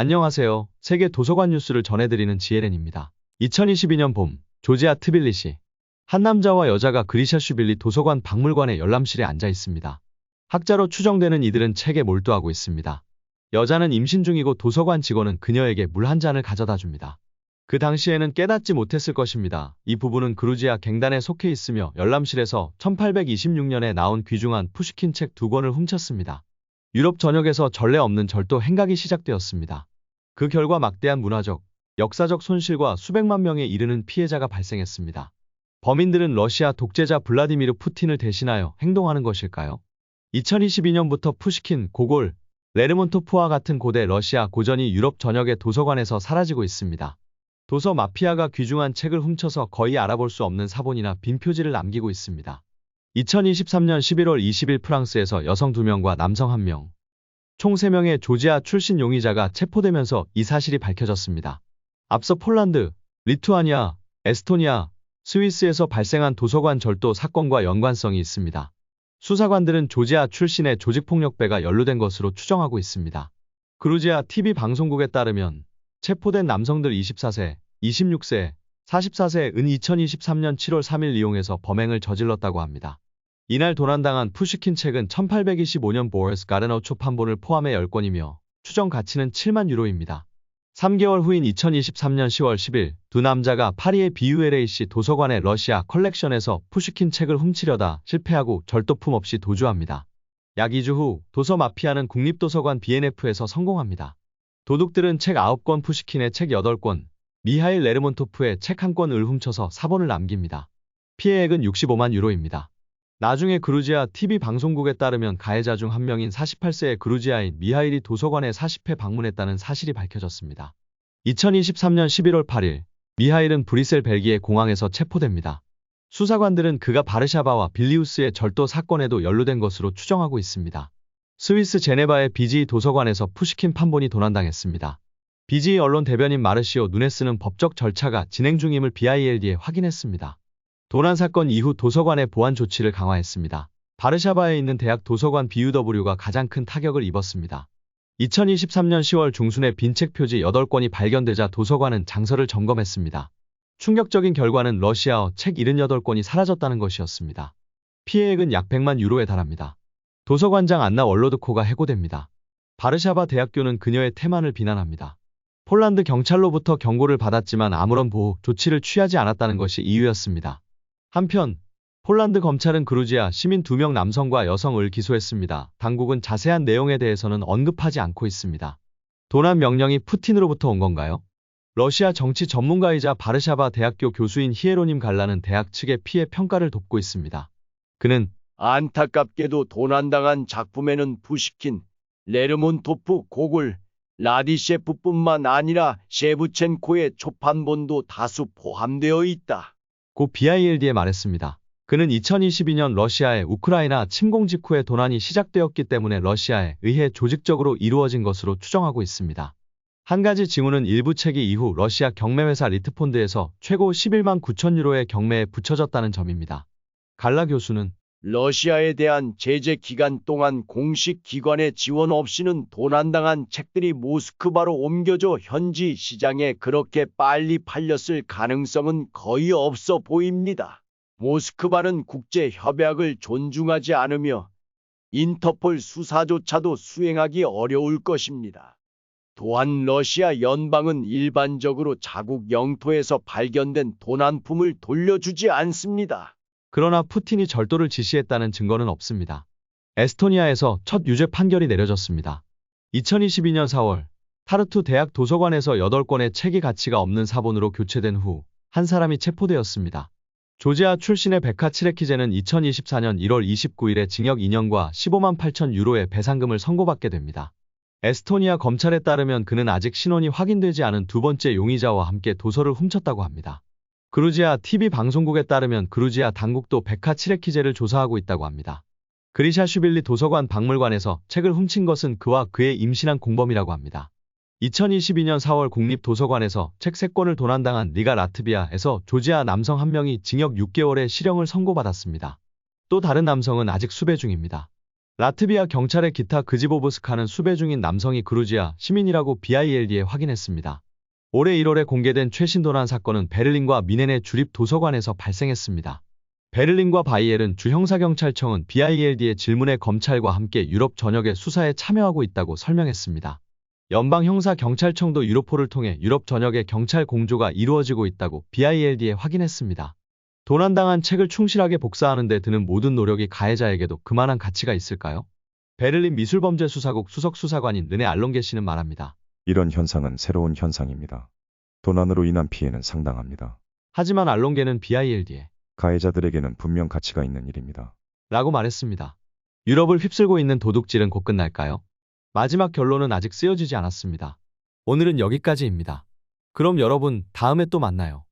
안녕하세요. 세계 도서관 뉴스를 전해드리는 지혜렌입니다. 2022년 봄, 조지아 트빌리시. 한 남자와 여자가 그리샤 슈빌리 도서관 박물관의 열람실에 앉아 있습니다. 학자로 추정되는 이들은 책에 몰두하고 있습니다. 여자는 임신 중이고 도서관 직원은 그녀에게 물 한 잔을 가져다 줍니다. 그 당시에는 깨닫지 못했을 것입니다. 이 부부는 그루지아 갱단에 속해 있으며 열람실에서 1826년에 나온 귀중한 푸시킨 책 두 권을 훔쳤습니다. 유럽 전역에서 전례 없는 절도 행각이 시작되었습니다. 그 결과 막대한 문화적, 역사적 손실과 수백만 명에 이르는 피해자가 발생했습니다. 범인들은 러시아 독재자 블라디미르 푸틴을 대신하여 행동하는 것일까요? 2022년부터 푸시킨, 고골, 레르몬토프와 같은 고대 러시아 고전이 유럽 전역의 도서관에서 사라지고 있습니다. 도서 마피아가 귀중한 책을 훔쳐서 거의 알아볼 수 없는 사본이나 빈 표지를 남기고 있습니다. 2023년 11월 20일 프랑스에서 여성 2명과 남성 1명, 총 3명의 조지아 출신 용의자가 체포되면서 이 사실이 밝혀졌습니다. 앞서 폴란드, 리투아니아, 에스토니아, 스위스에서 발생한 도서관 절도 사건과 연관성이 있습니다. 수사관들은 조지아 출신의 조직폭력배가 연루된 것으로 추정하고 있습니다. 그루지아 TV 방송국에 따르면 체포된 남성들 24세, 26세, 44세은 2023년 7월 3일 이용해서 범행을 저질렀다고 합니다. 이날 도난당한 푸시킨 책은 1825년 보어스 가르너 초판본을 포함해 10권이며 추정 가치는 7만 유로입니다. 3개월 후인 2023년 10월 10일 두 남자가 파리의 BULAC 도서관의 러시아 컬렉션에서 푸시킨 책을 훔치려다 실패하고 절도품 없이 도주합니다. 약 2주 후 도서 마피아는 국립도서관 BNF에서 성공합니다. 도둑들은 책 9권 푸시킨의 책 8권, 미하일 레르몬토프의 책 1권을 훔쳐서 사본을 남깁니다. 피해액은 65만 유로입니다. 나중에 그루지아 TV 방송국에 따르면 가해자 중 한 명인 48세의 그루지아인 미하일이 도서관에 40회 방문했다는 사실이 밝혀졌습니다. 2023년 11월 8일 미하일은 브리셀 벨기에 공항에서 체포됩니다. 수사관들은 그가 바르샤바와 빌리우스의 절도 사건에도 연루된 것으로 추정하고 있습니다. 스위스 제네바의 비지 도서관에서 푸시킨 판본이 도난당했습니다. 비지 언론 대변인 마르시오 누네스는 법적 절차가 진행 중임을 BILD에 확인했습니다. 도난 사건 이후 도서관의 보안 조치를 강화했습니다. 바르샤바에 있는 대학 도서관 BUW가 가장 큰 타격을 입었습니다. 2023년 10월 중순에 빈책 표지 8권이 발견되자 도서관은 장서를 점검했습니다. 충격적인 결과는 러시아어 책 78권이 사라졌다는 것이었습니다. 피해액은 약 100만 유로에 달합니다. 도서관장 안나 월로드코가 해고됩니다. 바르샤바 대학교는 그녀의 태만을 비난합니다. 폴란드 경찰로부터 경고를 받았지만 아무런 보호 조치를 취하지 않았다는 것이 이유였습니다. 한편 폴란드 검찰은 그루지아 시민 2명 남성과 여성을 기소했습니다. 당국은 자세한 내용에 대해서는 언급하지 않고 있습니다. 도난 명령이 푸틴으로부터 온 건가요? 러시아 정치 전문가이자 바르샤바 대학교 교수인 히에로님 갈라는 대학 측의 피해 평가를 돕고 있습니다. 그는 안타깝게도 도난당한 작품에는 푸시킨, 레르몬토프 고글, 라디셰프뿐만 아니라 셰브첸코의 초판본도 다수 포함되어 있다. 고 BILD에 말했습니다. 그는 2022년 러시아의 우크라이나 침공 직후에 도난이 시작되었기 때문에 러시아에 의해 조직적으로 이루어진 것으로 추정하고 있습니다. 한 가지 징후는 일부 책이 이후 러시아 경매회사 리트폰드에서 최고 11만 9천 유로의 경매에 붙여졌다는 점입니다. 갈라 교수는 러시아에 대한 제재 기간 동안 공식 기관의 지원 없이는 도난당한 책들이 모스크바로 옮겨져 현지 시장에 그렇게 빨리 팔렸을 가능성은 거의 없어 보입니다. 모스크바는 국제 협약을 존중하지 않으며 인터폴 수사조차도 수행하기 어려울 것입니다. 또한 러시아 연방은 일반적으로 자국 영토에서 발견된 도난품을 돌려주지 않습니다. 그러나 푸틴이 절도를 지시했다는 증거는 없습니다. 에스토니아에서 첫 유죄 판결이 내려졌습니다. 2022년 4월 타르투 대학 도서관에서 8권의 책이 가치가 없는 사본으로 교체된 후 한 사람이 체포되었습니다. 조지아 출신의 베카 치레키제는 2024년 1월 29일에 징역 2년과 15만 8천 유로의 배상금을 선고받게 됩니다. 에스토니아 검찰에 따르면 그는 아직 신원이 확인되지 않은 두 번째 용의자와 함께 도서를 훔쳤다고 합니다. 그루지아 TV 방송국에 따르면 그루지아 당국도 베카 치레키제를 조사하고 있다고 합니다. 그리샤 슈빌리 도서관 박물관에서 책을 훔친 것은 그와 그의 임신한 공범이라고 합니다. 2022년 4월 국립도서관에서 책 3권을 도난당한 리가 라트비아에서 조지아 남성 한 명이 징역 6개월의 실형을 선고받았습니다. 또 다른 남성은 아직 수배 중입니다. 라트비아 경찰의 기타 그지보브스카는 수배 중인 남성이 그루지아 시민이라고 BILD에 확인했습니다. 올해 1월에 공개된 최신 도난 사건은 베를린과 미넨의 주립 도서관에서 발생했습니다. 베를린과 바이엘은 주 형사경찰청은 BILD의 질문에 검찰과 함께 유럽 전역의 수사에 참여하고 있다고 설명했습니다. 연방 형사경찰청도 유로폴을 통해 유럽 전역의 경찰 공조가 이루어지고 있다고 BILD에 확인했습니다. 도난당한 책을 충실하게 복사하는 데 드는 모든 노력이 가해자에게도 그만한 가치가 있을까요? 베를린 미술범죄수사국 수석수사관인 르네 알롱게 씨는 말합니다. 이런 현상은 새로운 현상입니다. 도난으로 인한 피해는 상당합니다. 하지만 알롱게는 BILD에 가해자들에게는 분명 가치가 있는 일입니다. 라고 말했습니다. 유럽을 휩쓸고 있는 도둑질은 곧 끝날까요? 마지막 결론은 아직 쓰여지지 않았습니다. 오늘은 여기까지입니다. 그럼 여러분 다음에 또 만나요.